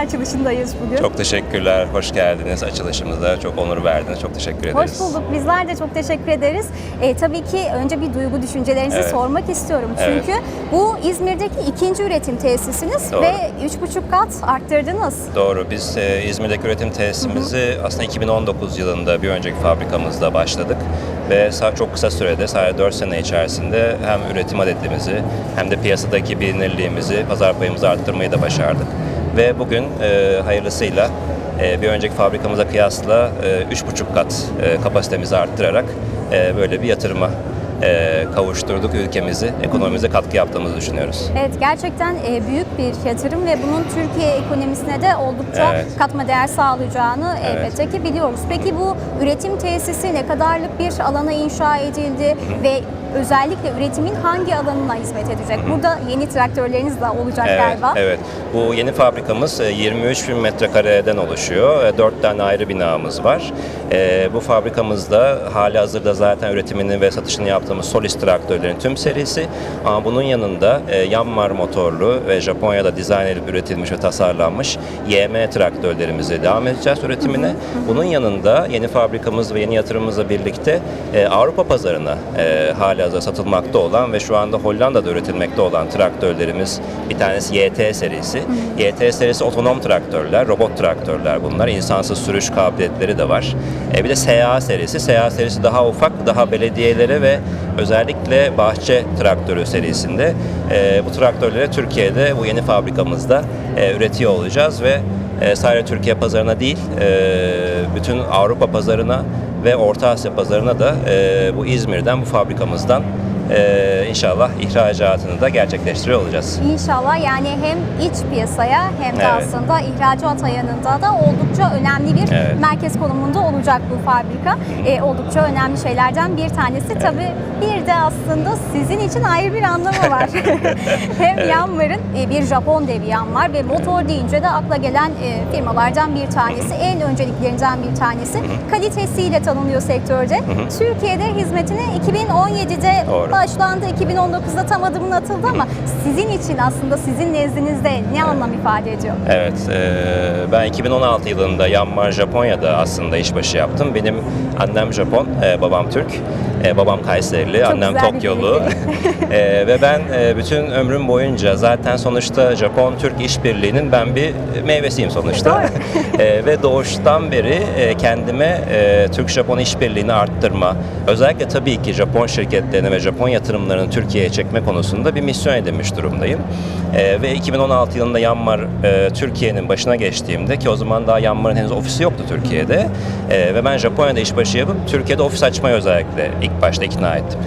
açılışındayız bugün. Çok teşekkürler, hoş geldiniz açılışımıza. Çok onur verdiniz, çok teşekkür ederiz. Hoş bulduk. Bizler de çok teşekkür ederiz. E, tabii ki önce bir duygu düşüncelerinizi Evet. sormak istiyorum. Evet. Çünkü bu İzmir'deki ikinci üretim tesisiniz Doğru. ve 3,5 kat arttırdınız. Doğru, biz e, İzmir'deki üretim tesisimizi aslında 2019 yılında bir önceki fabrikamızda başladık. Ve çok kısa sürede, sadece 4 sene içerisinde hem üretim adetimizi hem de piyasadaki bilinirliğimizi, pazar payımızı arttırmayı da başardık. Ve bugün e, hayırlısıyla e, bir önceki fabrikamıza kıyasla e, 3,5 kat e, kapasitemizi arttırarak e, böyle bir yatırıma e, kavuşturduk ülkemizi, ekonomimize katkı yaptığımızı düşünüyoruz. Evet gerçekten e, büyük bir yatırım ve bunun Türkiye ekonomisine de oldukça Evet. katma değer sağlayacağını Evet. elbette ki biliyoruz. Peki bu üretim tesisi ne kadarlık bir alana inşa edildi ve özellikle üretimin hangi alanına hizmet edecek? Burada yeni traktörleriniz de olacak Evet, galiba. evet. Bu yeni fabrikamız e, 23 bin metrekareden oluşuyor. E, 4 tane ayrı binamız var. E, Bu fabrikamızda hali hazırda zaten üretimini ve satışını yaptığımız Solis traktörlerin tüm serisi. Ama bunun yanında e, Yanmar motorlu ve Japonya'da dizayn edilip üretilmiş ve tasarlanmış YM traktörlerimizi devam edeceğiz üretimine. Bunun yanında yeni fabrikamız ve yeni yatırımımızla birlikte e, Avrupa pazarına e, hali hazırda satılmakta olan ve şu anda Hollanda'da üretilmekte olan traktörlerimiz bir tanesi YT serisi. YT serisi otonom traktörler, robot traktörler bunlar. İnsansız sürüş kabiliyetleri de var. E, bir de SA serisi. SA serisi daha ufak, daha belediyelere ve özellikle bahçe traktörü serisinde e, bu traktörleri Türkiye'de bu yeni fabrikamızda e, üretiyor olacağız ve e, sadece Türkiye pazarına değil, e, bütün Avrupa pazarına ve Orta Asya pazarına da e, bu İzmir'den, bu fabrikamızdan e, inşallah ihracatını da gerçekleştiriyor olacağız. İnşallah yani hem iç piyasaya hem de Evet. aslında ihracat ayağında da oldukça önemli bir Evet. merkez konumunda olacak bu fabrika. Ee, oldukça önemli şeylerden bir tanesi. Tabii bir de aslında sizin için ayrı bir anlamı var. hem Yanmar'ın e, bir Japon devi Yanmar ve motor deyince de akla gelen e, firmalardan bir tanesi. En önceliklerinden bir tanesi. Kalitesiyle tanınıyor sektörde. Türkiye'de hizmetine 2017'de Doğru. Başlandı. 2019'da tam adımını atıldı ama sizin için aslında sizin nezdinizde ne anlam ifade ediyor? Evet, e, ben 2016 yılında Yanmar Japonya'da aslında işbaşı yaptım. Benim annem Japon, e, babam Türk. E, babam Kayserili, annem güzel bir Tokyolu. E, ve ben e, bütün ömrüm boyunca zaten sonuçta Japon-Türk işbirliğinin ben bir meyvesiyim sonuçta. E, ve doğuştan beri e, kendime e, Türk-Japon işbirliğini arttırma, özellikle tabii ki Japon şirketlerini ve Japon yatırımlarını Türkiye'ye çekme konusunda bir misyon edinmiş durumdayım. E, ve 2016 yılında Yanmar e, Türkiye'nin başına geçtiğimde ki o zaman daha Yanmar'ın henüz ofisi yoktu Türkiye'de E, ve ben Japonya'da işbaşı yapıp Türkiye'de ofis açmayı özellikle ilk başta ikna ettim.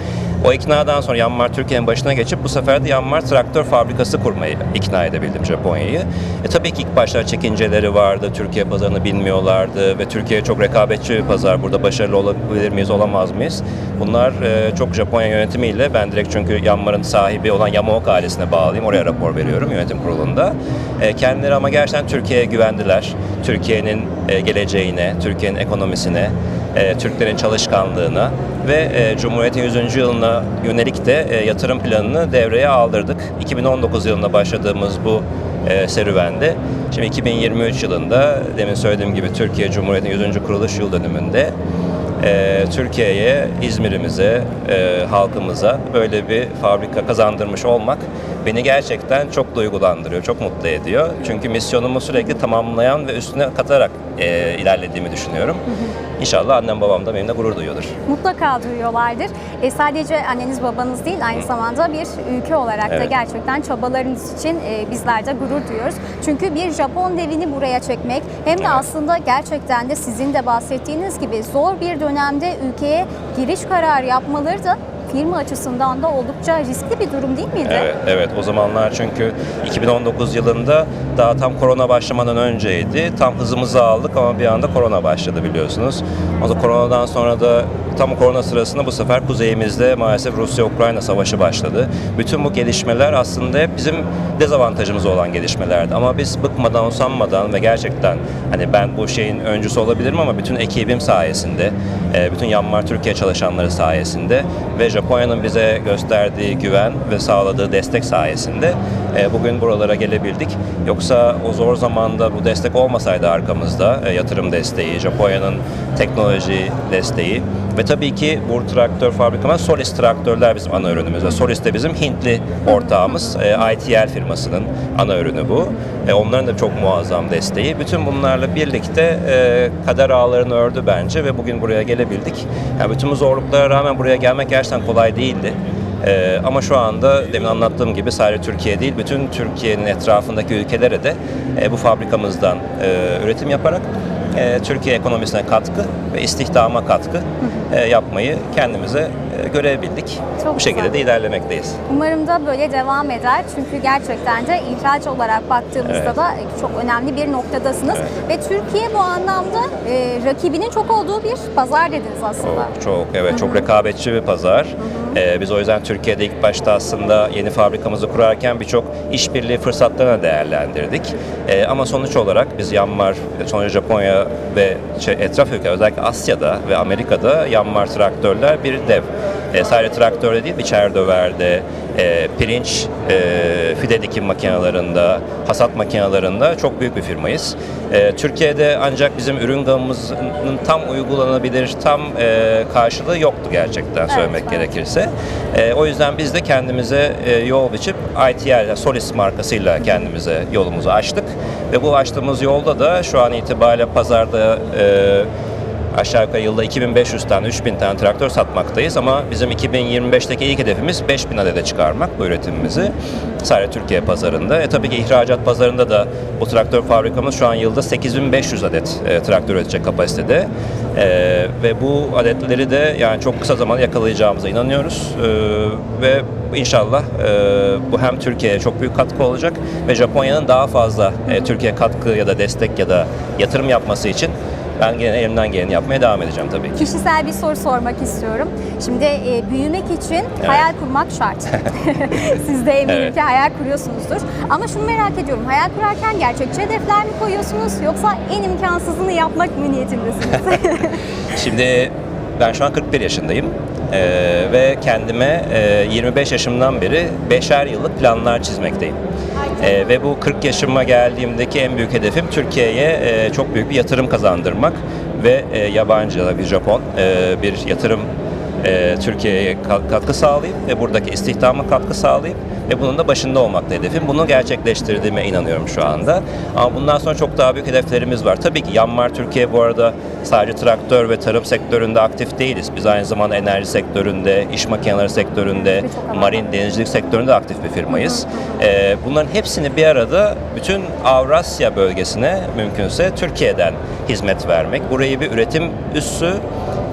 O iknadan sonra Yanmar Türkiye'nin başına geçip bu sefer de Yanmar traktör fabrikası kurmayı ikna edebildim Japonya'yı. E, tabii ki ilk başta çekinceleri vardı. Türkiye pazarını bilmiyorlardı ve Türkiye çok rekabetçi bir pazar. Burada başarılı olabilir miyiz, olamaz mıyız? Bunlar e, çok Japonya yönetimiyle ben direkt çünkü Yanmar'ın sahibi olan Yamaoka ailesine bağlıyım. Oraya rapor veriyorum yönetim kurulunda. E, kendileri ama gerçekten Türkiye'ye güvendiler. Türkiye'nin e, geleceğine, Türkiye'nin ekonomisine, e, Türklerin çalışkanlığına ve e, Cumhuriyet'in 100. yılına yönelik de e, yatırım planını devreye aldırdık. 2019 yılında başladığımız bu serüvende şimdi 2023 yılında demin söylediğim gibi Türkiye Cumhuriyeti'nin 100. kuruluş yıl dönümünde Türkiye'ye, İzmir'imize, halkımıza böyle bir fabrika kazandırmış olmak beni gerçekten çok duygulandırıyor, çok mutlu ediyor. Çünkü misyonumu sürekli tamamlayan ve üstüne katarak e, ilerlediğimi düşünüyorum. İnşallah annem babam da benimle gurur duyuyordur. Mutlaka duyuyorlardır. E, sadece anneniz babanız değil aynı zamanda bir ülke olarak da Evet. gerçekten çabalarınız için e, bizler de gurur duyuyoruz. Çünkü bir Japon devini buraya çekmek hem de Evet. aslında gerçekten de sizin de bahsettiğiniz gibi zor bir dönemde ülkeye giriş kararı yapmaları da firma açısından da oldukça riskli bir durum değil miydi? Evet, evet. O zamanlar çünkü 2019 yılında daha tam korona başlamadan önceydi. Tam hızımızı aldık ama bir anda korona başladı biliyorsunuz. O da koronadan sonra da tam korona sırasında bu sefer kuzeyimizde maalesef Rusya-Ukrayna savaşı başladı. Bütün bu gelişmeler aslında hep bizim dezavantajımız olan gelişmelerdi. Ama biz bıkmadan, usanmadan ve gerçekten hani ben bu şeyin öncüsü olabilirim ama bütün ekibim sayesinde, e, bütün Yanmar Türkiye çalışanları sayesinde ve Japonya'nın bize gösterdiği güven ve sağladığı destek sayesinde e, bugün buralara gelebildik. Yoksa o zor zamanda bu destek olmasaydı arkamızda e, yatırım desteği, Japonya'nın teknoloji desteği ve tabii ki bu traktör fabrikamız Solis traktörler bizim ana ürünümüz. Solis de bizim Hintli ortağımız. E, ITL firmasının ana ürünü bu. E, onların da çok muazzam desteği. Bütün bunlarla birlikte e, kader ağlarını ördü bence ve bugün buraya gelebildik. Yani bütün bu zorluklara rağmen buraya gelmek gerçekten kolay değildi. Ee, ama şu anda demin anlattığım gibi sadece Türkiye değil, bütün Türkiye'nin etrafındaki ülkelere de e, bu fabrikamızdan e, üretim yaparak e, Türkiye ekonomisine katkı ve istihdama katkı e, yapmayı kendimize e, görev bildik. Çok bu şekilde güzel. de ilerlemekteyiz. Umarım da böyle devam eder. Çünkü gerçekten de ihraç olarak baktığımızda Evet. da çok önemli bir noktadasınız. Ve Türkiye bu anlamda e, rakibinin çok olduğu bir pazar dediniz aslında. Çok, çok evet çok rekabetçi bir pazar. Ee, biz o yüzden Türkiye'de ilk başta aslında yeni fabrikamızı kurarken birçok işbirliği fırsatlarını değerlendirdik. Ee, ama sonuç olarak biz Yanmar, sonra Japonya ve şey, etraf ülke özellikle Asya'da ve Amerika'da Yanmar traktörler bir dev. Ee, sadece traktörde değil, biçer döverde, e, pirinç, e, fide dikim makinelerinde, hasat makinelerinde çok büyük bir firmayız. E, Türkiye'de ancak bizim ürün gamımızın tam uygulanabilir, tam e, karşılığı yoktu gerçekten söylemek evet. gerekirse. E, o yüzden biz de kendimize e, yol biçip ITL, Solis markasıyla kendimize yolumuzu açtık. Ve bu açtığımız yolda da şu an itibariyle pazarda e, aşağı yukarı yılda 2500 tane, 3000 tane traktör satmaktayız ama bizim 2025'teki ilk hedefimiz 5000 adede çıkarmak bu üretimimizi. Sadece Türkiye pazarında. E tabii ki ihracat pazarında da bu traktör fabrikamız şu an yılda 8500 adet e, traktör üretecek kapasitede. E, ve bu adetleri de yani çok kısa zamanda yakalayacağımıza inanıyoruz. E, ve inşallah e, bu hem Türkiye'ye çok büyük katkı olacak ve Japonya'nın daha fazla e, Türkiye katkı ya da destek ya da yatırım yapması için ben gene elimden geleni yapmaya devam edeceğim tabii ki. Kişisel bir soru sormak istiyorum. Şimdi e, büyümek için hayal kurmak şart. Siz de eminim Evet. ki hayal kuruyorsunuzdur. Ama şunu merak ediyorum. Hayal kurarken gerçekçi hedefler mi koyuyorsunuz yoksa en imkansızını yapmak mı niyetindesiniz? Şimdi ben şu an 41 yaşındayım Ee, ve kendime e, 25 yaşımdan beri beşer yıllık planlar çizmekteyim. Ee, ve bu 40 yaşıma geldiğimdeki en büyük hedefim Türkiye'ye e, çok büyük bir yatırım kazandırmak ve e, yabancı bir Japon e, bir yatırım e, Türkiye'ye ka- katkı sağlayıp ve buradaki istihdama katkı sağlayıp ve bunun da başında olmakta hedefim. Bunu gerçekleştirdiğime inanıyorum şu anda. Ama bundan sonra çok daha büyük hedeflerimiz var. Tabii ki Yanmar Türkiye bu arada sadece traktör ve tarım sektöründe aktif değiliz. Biz aynı zamanda enerji sektöründe, iş makineleri sektöründe, marin denizcilik sektöründe aktif bir firmayız. E, bunların hepsini bir arada bütün Avrasya bölgesine mümkünse Türkiye'den hizmet vermek. Burayı bir üretim üssü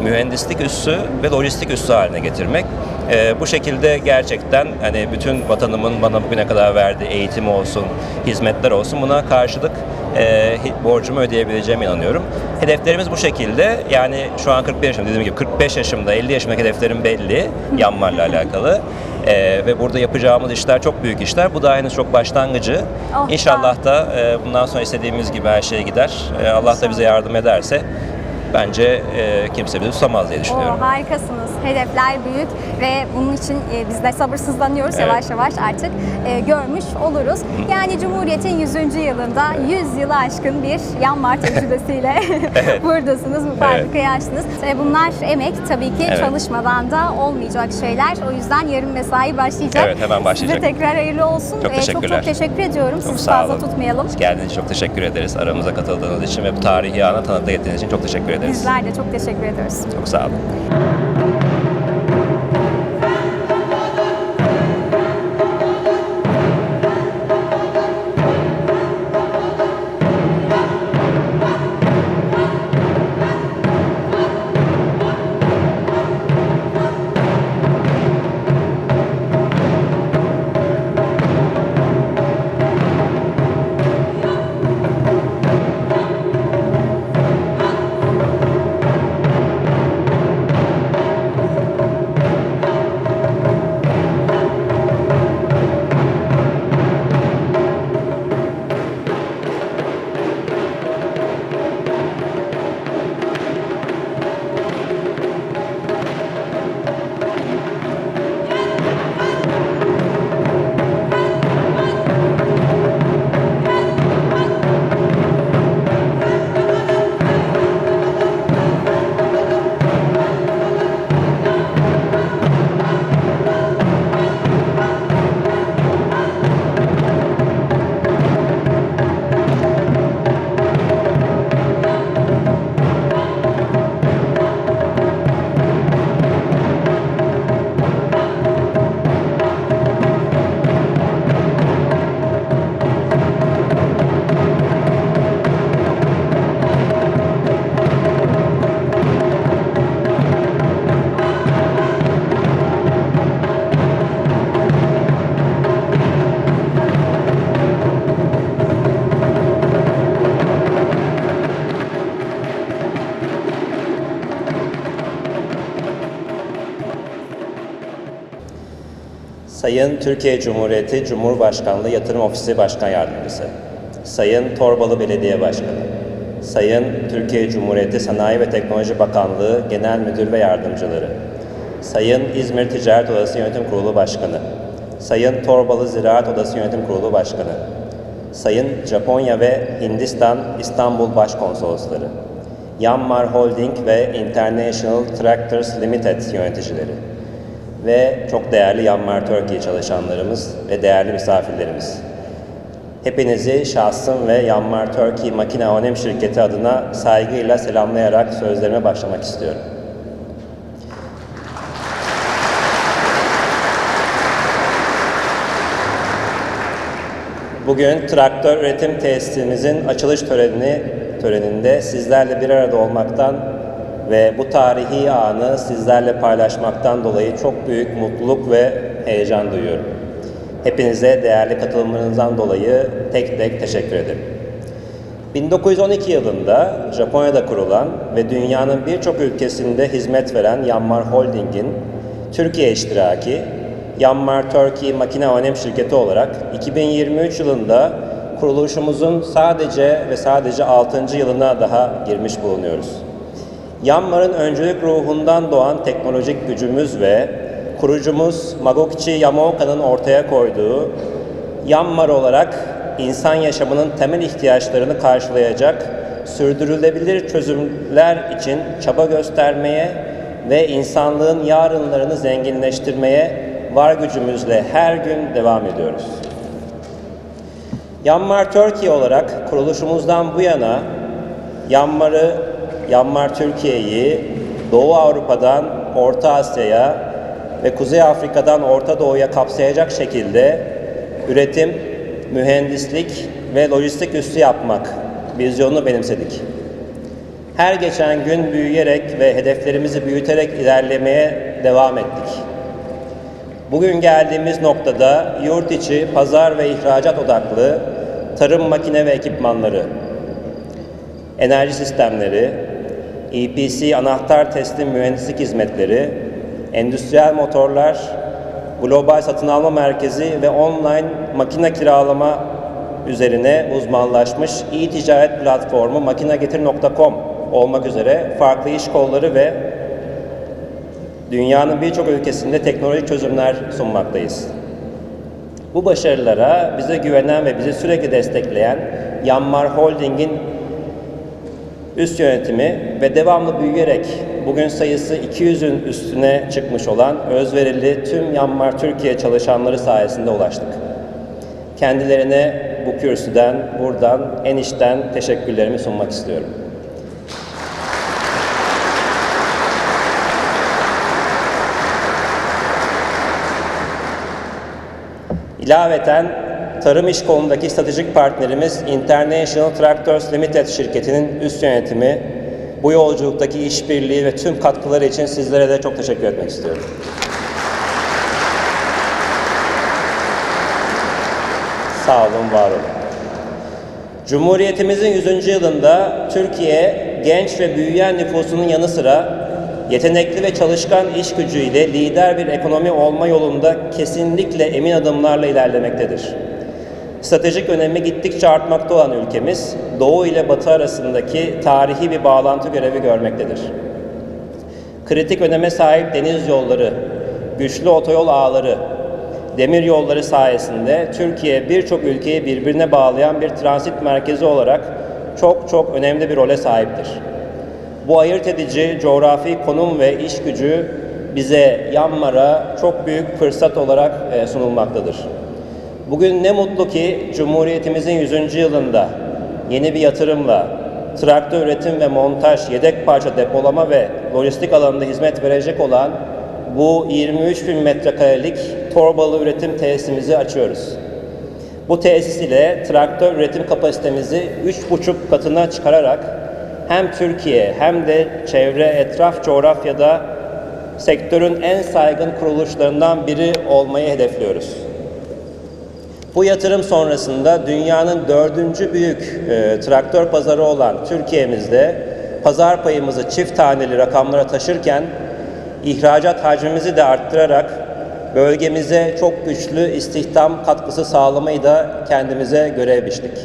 mühendislik üssü ve lojistik üssü haline getirmek. Ee, bu şekilde gerçekten hani bütün vatanımın bana bugüne kadar verdiği eğitim olsun, hizmetler olsun buna karşılık e, borcumu ödeyebileceğime inanıyorum. Hedeflerimiz bu şekilde. Yani şu an 41 yaşım dediğim gibi 45 yaşımda 50 yaşımdaki hedeflerim belli Yanmar'la alakalı. Ee, ve burada yapacağımız işler çok büyük işler. Bu da henüz çok başlangıcı. Oh, İnşallah da e, bundan sonra istediğimiz gibi her şey gider. E, Allah da bize yardım ederse bence e, kimse bizi tutamaz diye düşünüyorum. Oo, harikasınız. Hedefler büyük ve bunun için e, biz de sabırsızlanıyoruz Evet. yavaş yavaş artık e, görmüş oluruz. Yani Cumhuriyet'in 100. yılında 100 yılı aşkın bir Yanmar tecrübesiyle buradasınız, bu fabrikayı açtınız. E, bunlar emek tabii ki Evet. çalışmadan da olmayacak şeyler. O yüzden yarın mesai başlayacak. Evet, hemen başlayacak. Size tekrar hayırlı olsun. Çok E, çok, teşekkürler. çok teşekkür ediyorum. Çok Sizi fazla olun. tutmayalım. Geldiğiniz için çok teşekkür ederiz. Aramıza katıldığınız için ve bu tarihi ana tanıklık ettiğiniz için çok teşekkür ederiz. Bizler de çok teşekkür ediyoruz. Çok sağ olun. Sayın Türkiye Cumhuriyeti Cumhurbaşkanlığı Yatırım Ofisi Başkan Yardımcısı, Sayın Torbalı Belediye Başkanı, Sayın Türkiye Cumhuriyeti Sanayi ve Teknoloji Bakanlığı Genel Müdür ve Yardımcıları, Sayın İzmir Ticaret Odası Yönetim Kurulu Başkanı, Sayın Torbalı Ziraat Odası Yönetim Kurulu Başkanı, Sayın Japonya ve Hindistan İstanbul Başkonsolosları, Yanmar Holding ve International Tractors Limited yöneticileri ve çok değerli Yanmar Turkey çalışanlarımız ve değerli misafirlerimiz. Hepinizi şahsım ve Yanmar Turkey Makine Anonim Şirketi adına saygıyla selamlayarak sözlerime başlamak istiyorum. Bugün traktör üretim tesisimizin açılış törenini töreninde sizlerle bir arada olmaktan ve bu tarihi anı sizlerle paylaşmaktan dolayı çok büyük mutluluk ve heyecan duyuyorum. Hepinize değerli katılımlarınızdan dolayı tek tek teşekkür ederim. 1912 yılında Japonya'da kurulan ve dünyanın birçok ülkesinde hizmet veren Yanmar Holding'in Türkiye iştiraki Yanmar Turkey Makine Anonim Şirketi olarak 2023 yılında kuruluşumuzun sadece ve sadece 6. yılına daha girmiş bulunuyoruz. Yanmar'ın öncülük ruhundan doğan teknolojik gücümüz ve kurucumuz Magokichi Yamaoka'nın ortaya koyduğu Yanmar olarak insan yaşamının temel ihtiyaçlarını karşılayacak sürdürülebilir çözümler için çaba göstermeye ve insanlığın yarınlarını zenginleştirmeye var gücümüzle her gün devam ediyoruz. Yanmar Türkiye olarak kuruluşumuzdan bu yana Yanmar'ı, Yanmar Türkiye'yi Doğu Avrupa'dan Orta Asya'ya ve Kuzey Afrika'dan Orta Doğu'ya kapsayacak şekilde üretim, mühendislik ve lojistik üssü yapmak vizyonunu benimsedik. Her geçen gün büyüyerek ve hedeflerimizi büyüterek ilerlemeye devam ettik. Bugün geldiğimiz noktada yurt içi, pazar ve ihracat odaklı tarım makine ve ekipmanları, enerji sistemleri, EPC anahtar teslim mühendislik hizmetleri, endüstriyel motorlar, global satın alma merkezi ve online makine kiralama üzerine uzmanlaşmış e-ticaret platformu makinegetir.com olmak üzere farklı iş kolları ve dünyanın birçok ülkesinde teknolojik çözümler sunmaktayız. Bu başarılara bize güvenen ve bizi sürekli destekleyen Yanmar Holding'in üst yönetimi ve devamlı büyüyerek bugün sayısı 200'ün üstüne çıkmış olan özverili tüm Yanmar Türkiye çalışanları sayesinde ulaştık. Kendilerine bu kürsüden, buradan, en içten teşekkürlerimi sunmak istiyorum. İlaveten tarım iş kolundaki stratejik partnerimiz International Tractors Limited şirketinin üst yönetimi bu yolculuktaki işbirliği ve tüm katkıları için sizlere de çok teşekkür etmek istiyorum. Sağ olun, var olun. Cumhuriyetimizin 100. yılında Türkiye genç ve büyüyen nüfusunun yanı sıra yetenekli ve çalışkan iş gücüyle lider bir ekonomi olma yolunda kesinlikle emin adımlarla ilerlemektedir. Stratejik önemi gittikçe artmakta olan ülkemiz, Doğu ile Batı arasındaki tarihi bir bağlantı görevi görmektedir. Kritik öneme sahip deniz yolları, güçlü otoyol ağları, demir yolları sayesinde Türkiye birçok ülkeyi birbirine bağlayan bir transit merkezi olarak çok çok önemli bir role sahiptir. Bu ayırt edici coğrafi konum ve iş gücü bize Yanmar'a çok büyük fırsat olarak e, sunulmaktadır. Bugün ne mutlu ki Cumhuriyetimizin 100. yılında yeni bir yatırımla traktör üretim ve montaj, yedek parça depolama ve lojistik alanında hizmet verecek olan bu 23 bin metrekarelik torbalı üretim tesisimizi açıyoruz. Bu tesis ile traktör üretim kapasitemizi 3,5 katına çıkararak hem Türkiye hem de çevre etraf coğrafyada sektörün en saygın kuruluşlarından biri olmayı hedefliyoruz. Bu yatırım sonrasında dünyanın dördüncü büyük e, traktör pazarı olan Türkiye'mizde pazar payımızı çift taneli rakamlara taşırken ihracat hacmimizi de arttırarak bölgemize çok güçlü istihdam katkısı sağlamayı da kendimize görev biçtik.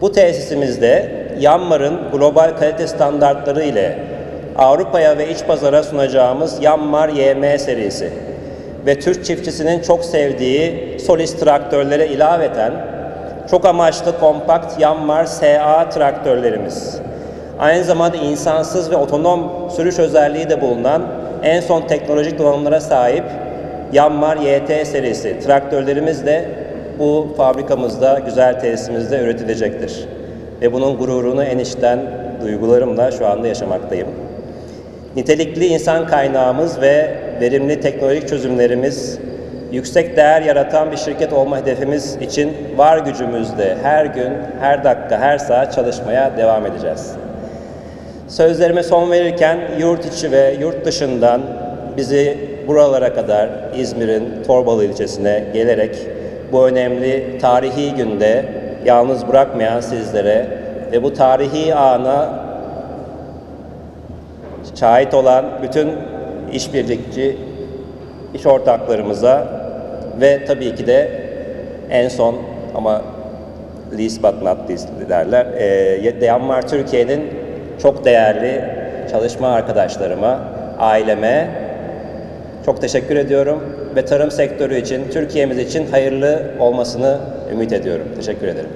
Bu tesisimizde Yanmar'ın global kalite standartları ile Avrupa'ya ve iç pazara sunacağımız Yanmar YM serisi ve Türk çiftçisinin çok sevdiği Solis traktörlere ilaveten çok amaçlı kompakt Yanmar SA traktörlerimiz. Aynı zamanda insansız ve otonom sürüş özelliği de bulunan en son teknolojik donanımlara sahip Yanmar YT serisi traktörlerimiz de bu fabrikamızda, güzel tesisimizde üretilecektir. Ve bunun gururunu en içten duygularımla şu anda yaşamaktayım. Nitelikli insan kaynağımız ve verimli teknolojik çözümlerimiz yüksek değer yaratan bir şirket olma hedefimiz için var gücümüzle her gün, her dakika, her saat çalışmaya devam edeceğiz. Sözlerime son verirken yurt içi ve yurt dışından bizi buralara kadar İzmir'in Torbalı ilçesine gelerek bu önemli tarihi günde yalnız bırakmayan sizlere ve bu tarihi ana şahit olan bütün işbirlikçi iş ortaklarımıza ve tabii ki de en son ama least but not least derler. E, Türkiye'nin çok değerli çalışma arkadaşlarıma, aileme çok teşekkür ediyorum ve tarım sektörü için, Türkiye'miz için hayırlı olmasını ümit ediyorum. Teşekkür ederim.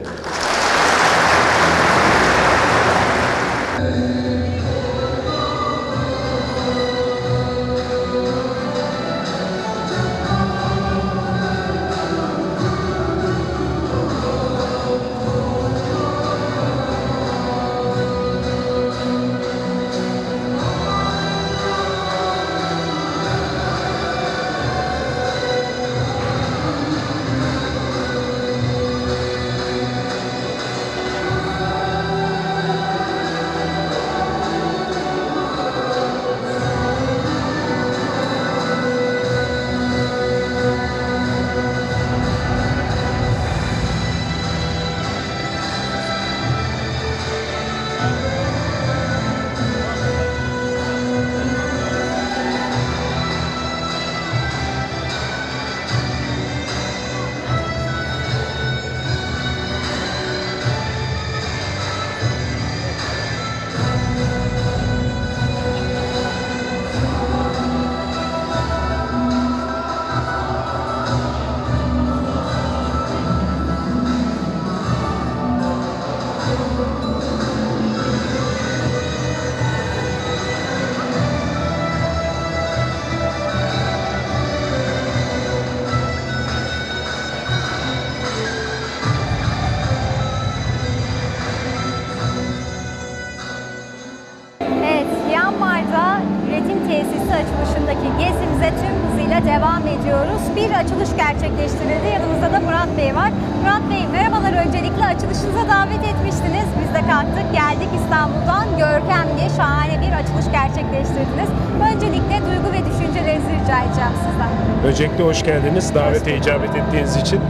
Gerçekleştirildi. Yanımızda da Murat Bey var. Murat Bey merhabalar öncelikle açılışınıza davet etmiştiniz. Biz de kalktık geldik İstanbul'dan görkemli, şahane bir açılış gerçekleştirdiniz. Öncelikle duygu ve düşüncelerinizi rica edeceğim sizden. Öncelikle hoş geldiniz. Davete icabet ettiğiniz için.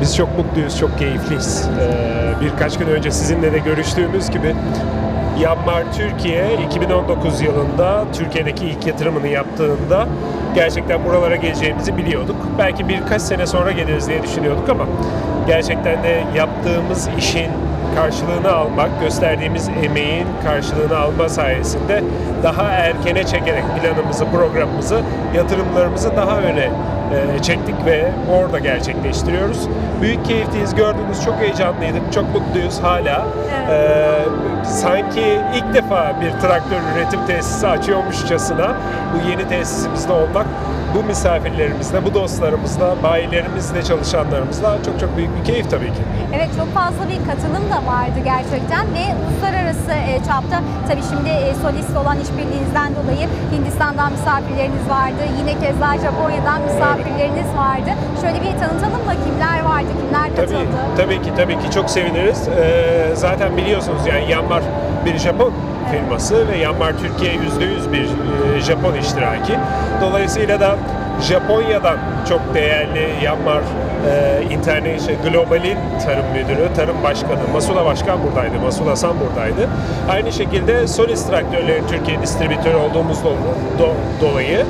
Biz çok mutluyuz, çok keyifliyiz. Ee, birkaç gün önce sizinle de görüştüğümüz gibi Yanmar Türkiye 2019 yılında Türkiye'deki ilk yatırımını yaptığında gerçekten buralara geleceğimizi biliyorduk. Belki birkaç sene sonra geliriz diye düşünüyorduk ama gerçekten de yaptığımız işin karşılığını almak, gösterdiğimiz emeğin karşılığını alma sayesinde daha erkene çekerek planımızı, programımızı, yatırımlarımızı daha öne e, çektik ve orada gerçekleştiriyoruz. Büyük keyifliyiz, gördüğünüz çok heyecanlıydık, çok mutluyuz hala. E, sanki ilk defa bir traktör üretim tesisi açıyormuşçasına bu yeni tesisimizde olmak bu misafirlerimizle, bu dostlarımızla, bayilerimizle, çalışanlarımızla çok çok büyük bir keyif tabii ki. Evet çok fazla bir katılım da vardı gerçekten ve uluslararası e, çapta tabii şimdi e, solist olan işbirliğinizden dolayı Hindistan'dan misafirleriniz vardı. Yine keza Japonya'dan misafirleriniz vardı. Şöyle bir tanıtalım mı kimler vardı, kimler katıldı? Tabii, tabii ki, tabii ki çok seviniriz. Ee, zaten biliyorsunuz yani Yanmar bir Japon firması ve Yanmar Türkiye %100 bir e, Japon iştiraki. Dolayısıyla da Japonya'dan çok değerli Yanmar e, International Global'in tarım müdürü, tarım başkanı Masula Başkan buradaydı, Masula San buradaydı. Aynı şekilde Solis traktörlerin Türkiye distribütörü olduğumuz do- do- dolayı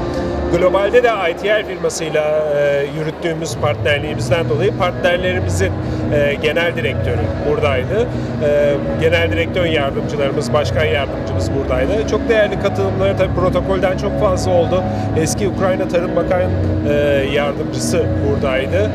Globalde de ITL firmasıyla e, yürüttüğümüz partnerliğimizden dolayı partnerlerimizin e, genel direktörü buradaydı. E, genel direktör yardımcılarımız, başkan yardımcımız buradaydı. Çok değerli katılımları tabii protokolden çok fazla oldu. Eski Ukrayna Tarım Bakan e, yardımcısı buradaydı.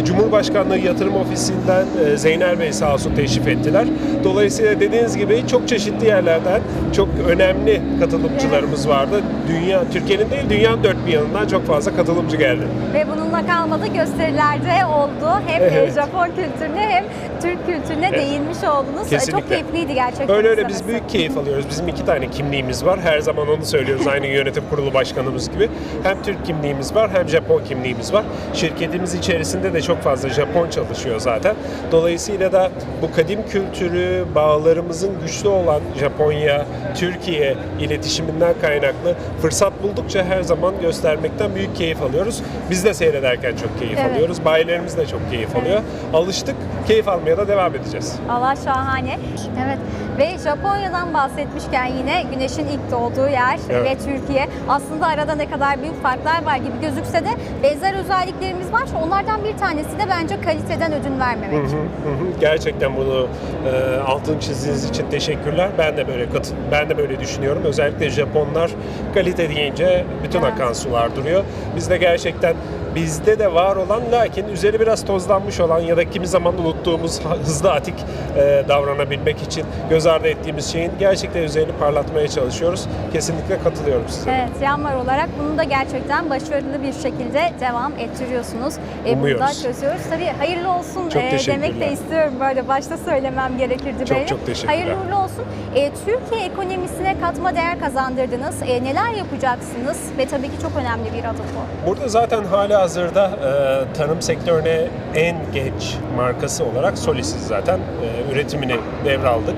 E, Cumhurbaşkanlığı Yatırım Ofisi'nden e, Zeynel Bey sağ olsun teşrif ettiler. Dolayısıyla dediğiniz gibi çok çeşitli yerlerden çok önemli katılımcılarımız vardı. Dünya, Türkiye'nin değil dünyanın dört bir yanından çok fazla katılımcı geldi. Ve bununla kalmadı gösterilerde oldu. Hem e, Evet. Japon kültürüne hem Türk kültürüne Evet. değinmiş oldunuz. E, Çok Kesinlikle. keyifliydi gerçekten. Öyle öyle biz büyük keyif alıyoruz. Bizim iki tane kimliğimiz var. Her zaman onu söylüyoruz aynı yönetim kurulu başkanımız gibi. Hem Türk kimliğimiz var hem Japon kimliğimiz var. Şirketimiz içerisinde de çok fazla Japon çalışıyor zaten. Dolayısıyla da bu kadim kültürü, bağlarımızın güçlü olan Japonya, Türkiye iletişiminden kaynaklı fırsat buldukça her zaman göstermekten büyük keyif alıyoruz. Biz de seyrederken çok keyif Evet. alıyoruz. Bayilerimiz de çok keyif alıyor. Alıştık, keyif almaya da devam edeceğiz. Allah şahane. Evet. Ve Japonya'dan bahsetmişken yine güneşin ilk doğduğu yer Evet. ve Türkiye. Aslında arada ne kadar büyük farklar var gibi gözükse de benzer özelliklerimiz var. Onlardan bir tanesi de bence kaliteden ödün vermemek. Hı hı, hı. Gerçekten bunu e, altın çizdiğiniz için teşekkürler. Ben de böyle katı, ben de böyle düşünüyorum. Özellikle Japonlar kalite deyince bütün Evet. akan sular duruyor. Biz de gerçekten bizde de var olan lakin üzeri biraz tozlanmış olan ya da kimi zaman unuttuğumuz hızlı atik e, davranabilmek için göz ardı ettiğimiz şeyin gerçekten üzerini parlatmaya çalışıyoruz. Kesinlikle katılıyorum size. Evet, Yanmar olarak bunu da gerçekten başarılı bir şekilde devam ettiriyorsunuz. E, bunu da Umuyoruz. çözüyoruz. Tabii hayırlı olsun Çok e, demek de istiyorum. Böyle başta söylemem gerekirdi Çok böyle. çok teşekkürler. Hayırlı uğurlu olsun. E, Türkiye ekonomisine katma değer kazandırdınız. E, neler yapacaksınız? Ve tabii ki çok önemli bir adım bu. Burada zaten hala hazırda e, tarım sektörüne en genç markası olarak Solis'iz zaten. E, üretimini devraldık.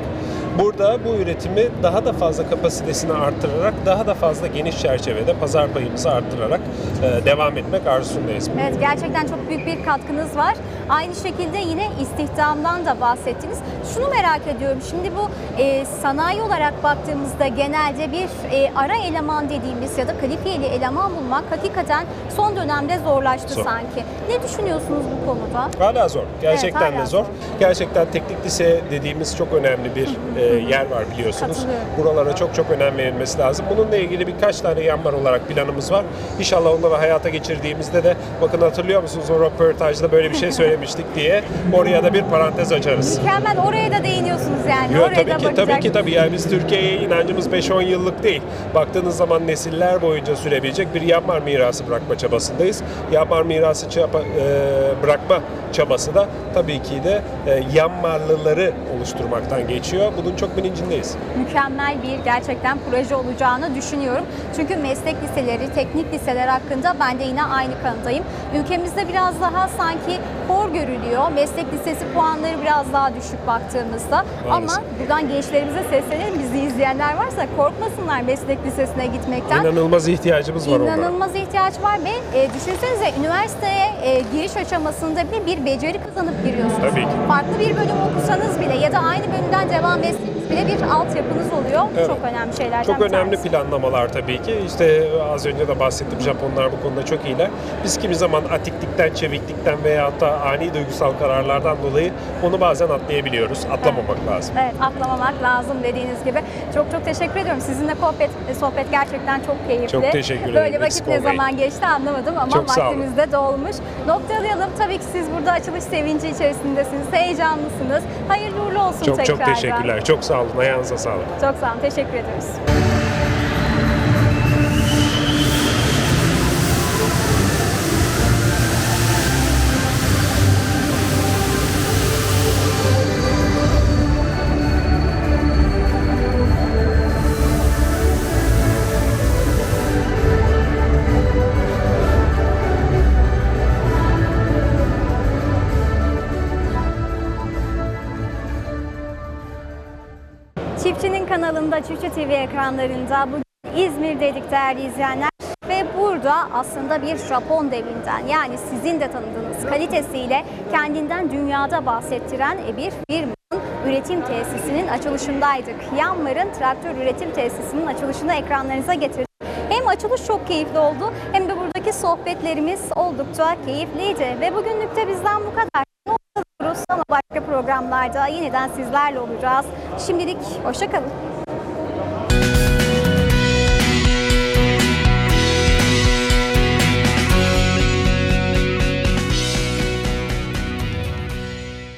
Burada bu üretimi daha da fazla kapasitesini arttırarak, daha da fazla geniş çerçevede pazar payımızı arttırarak e, devam etmek arzusundayız. Evet gerçekten çok büyük bir katkınız var. Aynı şekilde yine istihdamdan da bahsettiniz. Şunu merak ediyorum. Şimdi bu e, sanayi olarak baktığımızda genelde bir e, ara eleman dediğimiz ya da kalifiyeli eleman bulmak hakikaten son dönemde zorlaştı Zor. sanki. Ne düşünüyorsunuz bu konuda? Hala zor. Gerçekten Evet, hala de zor. zor. Gerçekten teknik lise dediğimiz çok önemli bir e, yer var biliyorsunuz. Buralara çok çok önem verilmesi lazım. Bununla ilgili birkaç tane yanmar olarak planımız var. İnşallah onları hayata geçirdiğimizde de bakın hatırlıyor musunuz o röportajda böyle bir şey söylemiştik diye oraya da bir parantez açarız. Mükemmel oraya da değiniyorsunuz yani. Yo, oraya tabii da ki tabii ki tabii yani biz Türkiye'ye inancımız 5-10 yıllık değil. Baktığınız zaman nesiller boyunca sürebilecek bir Yanmar mirası bırakma çabasındayız. Yanmar mirası çaba, e, bırakma çabası da tabii ki de e, Yanmarlıları oluşturmaktan geçiyor. Bunun çok bilincindeyiz. mükemmel bir gerçekten proje olacağını düşünüyorum. Çünkü meslek liseleri, teknik liseler hakkında ben de yine aynı kanıdayım. Ülkemizde biraz daha sanki hor görülüyor. Meslek lisesi puanları biraz daha düşük baktığımızda. Maalesef. Ama buradan gençlerimize seslenelim. Bizi izleyenler varsa korkmasınlar meslek lisesine gitmekten. İnanılmaz ihtiyacımız var onlara. İnanılmaz ihtiyaç var ve e, düşünsenize üniversiteye e, giriş aşamasında bile bir beceri kazanıp giriyorsunuz. Tabii ki. Farklı bir bölüm okusanız bile ya da aynı bölümden devam etseniz bile bir altyapınız oluyor. Evet. Çok önemli şeylerden Çok önemli tanesi. planlamalar tabii ki. İşte az önce de bahsettim Japonlar bu konuda çok iyiler. Biz kimi zaman atiklikten, çeviklikten veya hatta ani duygusal kararlardan dolayı onu bazen atlayabiliyoruz. Atlamamak lazım. Evet atlamamak lazım dediğiniz gibi. Çok çok teşekkür ediyorum. Sizinle sohbet, sohbet gerçekten çok keyifli. Çok teşekkür ederim. Böyle vakit ne zaman geçti anlamadım ama Çok vaktimiz de dolmuş. Noktalayalım. Tabii ki siz burada açılış sevinci içerisindesiniz. Heyecanlısınız. Hayırlı uğurlu olsun Çok tekrardan. çok teşekkürler. Çok sağ olun. Ayağınıza sağlık. Çok sağ olun. Teşekkür ederiz. Kanalında Çiftçi TV ekranlarında bugün İzmir'deydik değerli izleyenler. Ve burada aslında bir Japon devinden yani sizin de tanıdığınız kalitesiyle kendinden dünyada bahsettiren bir firmanın üretim tesisinin açılışındaydık. Yanmar'ın traktör üretim tesisinin açılışını ekranlarınıza getirdik. Hem açılış çok keyifli oldu hem de buradaki sohbetlerimiz oldukça keyifliydi. Ve bugünlük de bizden bu kadar. Noktalıyoruz ama başka programlarda yeniden sizlerle olacağız. Şimdilik hoşçakalın.